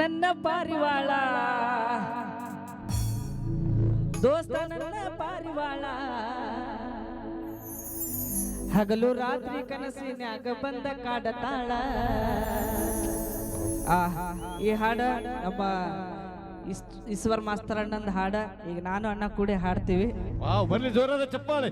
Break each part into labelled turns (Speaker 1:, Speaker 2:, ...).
Speaker 1: ನನ್ನ ಪಾರಿವಾಳ. ದೋಸ್ತ ನನ್ನ ಪಾರಿವಾಳ. ಹಗಲು ರಾತ್ರಿ ಕನಸಿನ್ಯಾಗ ಬಂದ ಕಾಡತಾಳ. ಆಹಾ ಈ ಹಾಡ ನಮ್ಮ ಈಶ್ವರ್ ಮಾಸ್ತರ್ ಅಣ್ಣಂದ ಹಾಡ. ಈಗ ನಾನು ಅಣ್ಣ ಕೂಡಿ ಹಾಡ್ತೀವಿ.
Speaker 2: ಬರ್ಲಿ ಜೋರಾದ ಚಪ್ಪಾಳೆ.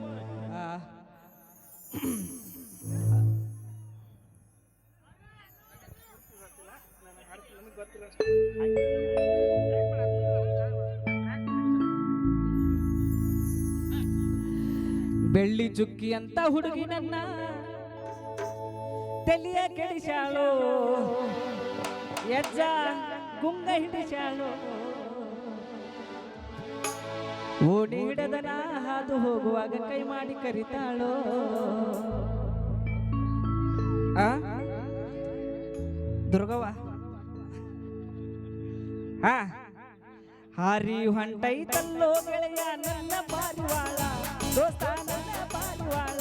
Speaker 1: ಬೆಳ್ಳಿ ಚುಕ್ಕಿ ಅಂತ ಹುಡುಗಿ ನನ್ನ ತಲಿಯ ಕೆಡಿಸಾಳು ಎಜ್ಜ ಗುಂಗ ಹಿಡಿಸಾಳು ಓಡಿ ಹಿಡದನ ಹಾದು ಹೋಗುವಾಗ ಕೈ ಮಾಡಿ ಕರಿತಾಳು? ದುರ್ಗವ್ವ? ಹಾರಿ ಹೊಂಟೈತಲ್ಲೋ ಗೆಳೆಯ ನನ್ನ ಪಾರಿವಾಳ. ದೋಸ್ತ ನನ್ನ ಪಾರಿವಾಳ.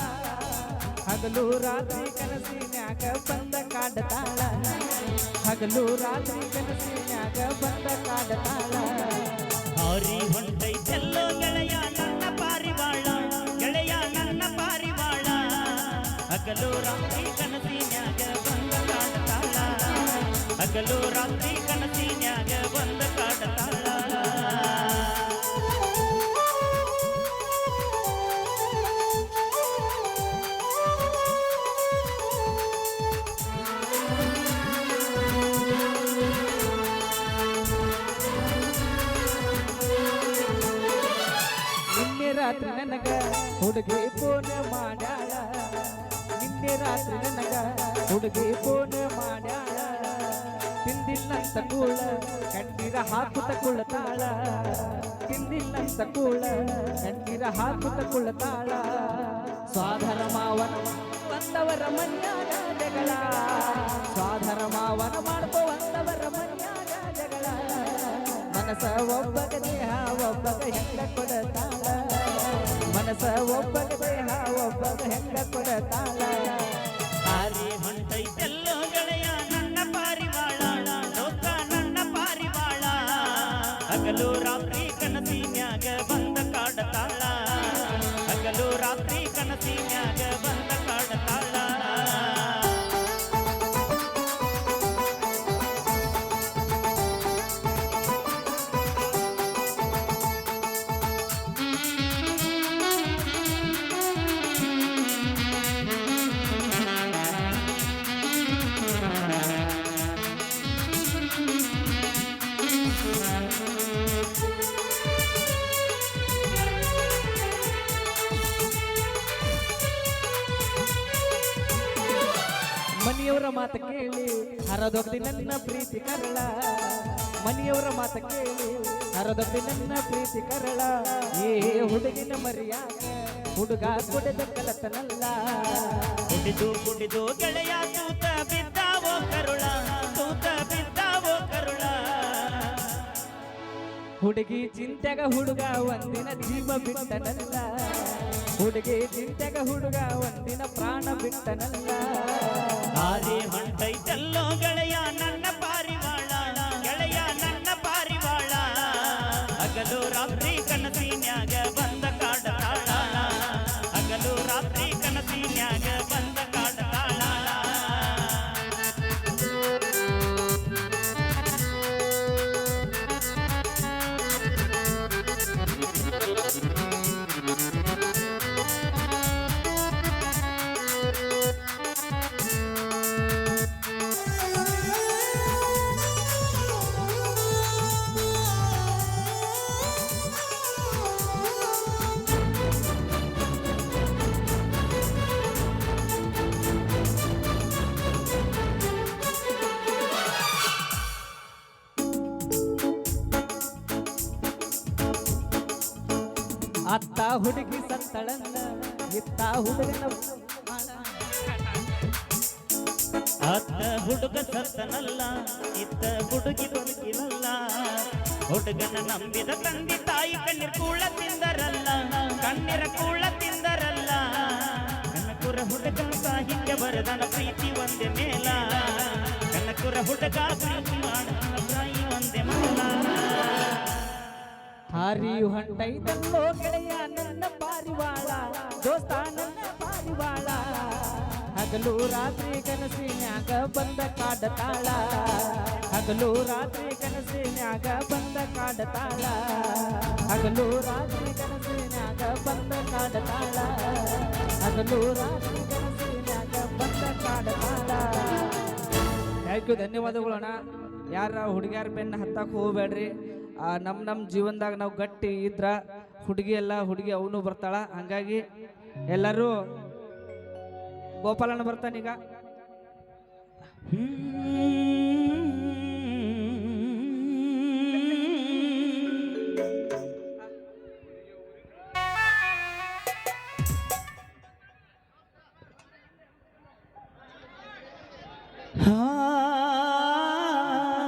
Speaker 1: ಹಗಲು ರಾತ್ರಿ ಕನಸಿನ್ಯಾಗ ಬಂದ ಕಾಡತಾಳ. ಹಗಲು ರಾತ್ರಿ ಕನಸಿನ್ಯಾಗ ಬಂದ ಕಾಡತಾಳ.
Speaker 3: ಹಗಲು ರಾತ್ರಿ ಕನಸಿನ್ಯಾಗ ಬಂದ ಕಾಡತಾಳ
Speaker 1: ನಿನ್ನೆ ರಾತ್ರಿ ನನಗ ಹುಡುಗಿ ಫೋನ್ ಮಾಡ್ಯಾಳ. ನಿನ್ನೆ ರಾತ್ರಿ ನನಗ ಹುಡುಗಿ ಫೋನ್ ಮಾಡ್ಯಾಳ. ತಿಂದಿಲ್ಲಂತ ಕೂಳ ಕಣ್ಣೀರ ಹಾಕುತ್ತ ಕುಳತಾಳ ತಿಂದಿಲ್ಲಂತ ಕೂಳ ಕಣ್ಣೀರ ಹಾಕುತ್ತ ಕುಳತಾಳ ಸ್ವಾಧರ ಮಾವನ ಬಂದವರ ಮನ್ಯಾಗ ಜಗಳ ಸ್ವಾಧರ ಮಾವನ ಮಾಡ್ಕೋ ಬಂದವರ ಮನ್ಯಾಗ ಜಗಳ ಮನಸ ಒಬ್ಬಗ ದೇಹ ಒಬ್ಬಗ ಹೆಂಗ ಕೊಡತಾಳ ಮನಸ ಒಬ್ಬಗ ದೇಹ ಒಬ್ಬಗ ಹೆಂಗ ಕೊಡತಾಳ
Speaker 3: ಹಗಲು ರಾತ್ರಿ ಕನಸಿನ್ಯಾಗ ಬಂದ ಕಾಡತಾಳ. ಹಗಲು ರಾತ್ರಿ ಕನಸಿನ್ಯಾಗ
Speaker 1: ಮನೆಯವರ ಮಾತ ಕೇಳಿ ಹರದೊಗ್ದಿ ನನ್ನ ಪ್ರೀತಿ ಕರಳ. ಮನೆಯವರ ಮಾತ ಕೇಳಿ ಹರದೊಗ್ದಿ ನನ್ನ ಪ್ರೀತಿ ಕರಳ. ಏ ಹುಡುಗಿನ ಮರ್ಯಾದ ಹುಡುಗ ಕುಡಿದ ಕಲತನಲ್ಲ.
Speaker 3: ಕುಡಿದು ಕುಡಿದು ಗೆಳೆಯ ತೂತ ಬಿದ್ದಾವೋ ಕರುಳ ತೂತ ಬಿದ್ದಾವೋ ಕರುಳ.
Speaker 1: ಹುಡುಗಿ ಚಿಂತೆಗ ಹುಡುಗ ಒಂದಿನ ಜೀವ ಬಿಟ್ಟನಲ್ಲ. ಹುಡುಗಿ ಚಿಂತೆಗ ಹುಡುಗ ಒಂದಿನ ಪ್ರಾಣ ಬಿಟ್ಟನಲ್ಲ.
Speaker 3: ಹಾರಿ ಹೊಂಟೈತೆಲ್ಲೋ ಗೆಳೆಯ ನನ್ನ
Speaker 1: ಅತ್ತ ಹುಡುಗಿ ಸತ್ತಳನ್ನ ಇತ್ತ ಹುಡುಗನ.
Speaker 3: ಅತ್ತ ಹುಡುಗ ಸತ್ತನಲ್ಲ, ಇತ್ತ ಹುಡುಗಿ ಬದುಕಿನಲ್ಲ ಹುಡುಗನ ನಂಬಿದ ತಂದೆ ತಾಯಿ ಕಣ್ಣೀರ್ ಕೂಳ ತಿಂದರಲ್ಲ, ಕಣ್ಣೀರ ಕೂಳ ತಿಂದರಲ್ಲ ಕನಕುರ ಹುಡುಗ ಸಾಹಿತ್ಯ ಬರದನ ಪ್ರೀತಿ ಒಂದೇ ಮೇಲ ಕನಕುರ ಹುಡುಗ ಪ್ರೀತಿ
Speaker 1: ದಾರಿಯು ಹೊಂಟೈತಲ್ಲೋ ಗೆಳೆಯ, ನನ್ನ ಪಾರಿವಾಳ, ದೋಸ್ತ, ನನ್ನ ಪಾರಿವಾಳ. ಹಗಲು ರಾತ್ರಿ ಕನಸಿನ್ಯಾಗ ಬಂದ ಕಾಡತಾಳ. ಹಗಲು ರಾತ್ರಿ ಕನಸಿನ್ಯಾಗ ಬಂದ ಕಾಡತಾಳ. ಹಗಲು ರಾತ್ರಿ ಕನಸಿನ್ಯಾಗ ಬಂದ ಕಾಡತಾಳ. ಹಗಲು ರಾತ್ರಿ ಕನಸಿನ್ಯಾಗ ಬಂದ ಕಾಡತಾಳ. ಥ್ಯಾಂಕ್ ಯು, ಧನ್ಯವಾದಗಳು ಅಣ್ಣ. ಯಾರ ಹುಡುಗ್ಯಾರ ಬೆನ್ನ ಹತ್ತಕ್ಕೆ ಹೋಗ್ಬೇಡ್ರಿ. ನಮ್ಮ ನಮ್ಮ ಜೀವನದಾಗ ನಾವು ಗಟ್ಟಿ ಇದ್ರ ಹುಡುಗಿ ಎಲ್ಲ ಹುಡುಗಿ ಅವನು ಬರ್ತಾಳ. ಹಂಗಾಗಿ ಎಲ್ಲರೂ ಗೋಪಾಲಣ್ಣ ಬರ್ತಾನೀಗ.
Speaker 3: ಹ್ಮ್.